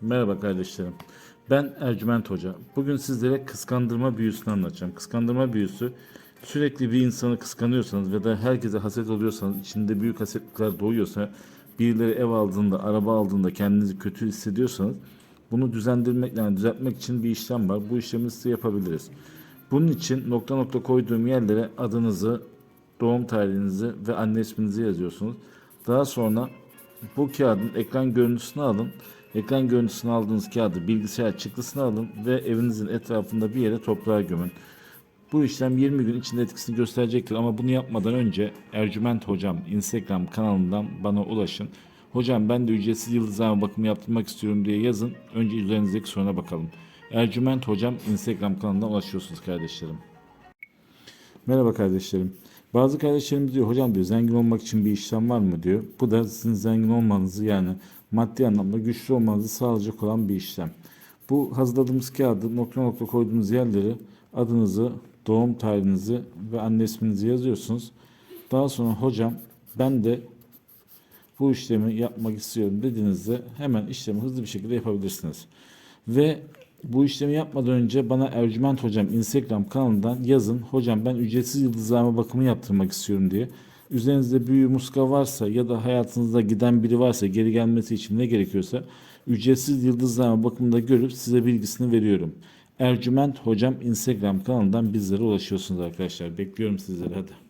Merhaba kardeşlerim. Ben Ercüment Hoca. Bugün sizlere kıskandırma büyüsünü anlatacağım. Kıskandırma büyüsü sürekli bir insanı kıskanıyorsanız ve da herkese haset oluyorsanız, içinde büyük hasetlikler doğuyorsa, birileri ev aldığında, araba aldığında kendinizi kötü hissediyorsanız bunu düzendirmek, yani düzeltmek için bir işlem var. Bu işlemi size yapabiliriz. Bunun için nokta nokta koyduğum yerlere adınızı, doğum tarihinizi ve anne isminizi yazıyorsunuz. Daha sonra bu kağıdın ekran görüntüsünü alın. Ekran görüntüsünü aldığınız kağıdı bilgisayar çıktısını alın ve evinizin etrafında bir yere toprağa gömün. Bu işlem 20 gün içinde etkisini gösterecektir ama bunu yapmadan önce Ercüment Hocam Instagram kanalından bana ulaşın. Hocam ben de ücretsiz yıldızlama bakımı yaptırmak istiyorum diye yazın. Önce üzerinizdeki soruna bakalım. Ercüment Hocam Instagram kanalından ulaşıyorsunuz kardeşlerim. Merhaba kardeşlerim. Bazı kardeşlerimiz diyor hocam diyor zengin olmak için bir işlem var mı diyor. Bu da sizin zengin olmanızı yani maddi anlamda güçlü olmanızı sağlayacak olan bir işlem. Bu hazırladığımız kağıdı nokta nokta koyduğunuz yerleri adınızı, doğum tarihinizi ve anne isminizi yazıyorsunuz. Daha sonra hocam ben de bu işlemi yapmak istiyorum dediğinizde hemen işlemi hızlı bir şekilde yapabilirsiniz. Ve bu işlemi yapmadan önce bana Ercüment Hocam Instagram kanalından yazın. Hocam ben ücretsiz yıldızlama bakımı yaptırmak istiyorum diye. Üzerinizde büyü muska varsa ya da hayatınızda giden biri varsa geri gelmesi için ne gerekiyorsa ücretsiz yıldızlama bakımında görüp size bilgisini veriyorum. Ercüment Hocam Instagram kanalından bizlere ulaşıyorsunuz arkadaşlar. Bekliyorum sizleri hadi.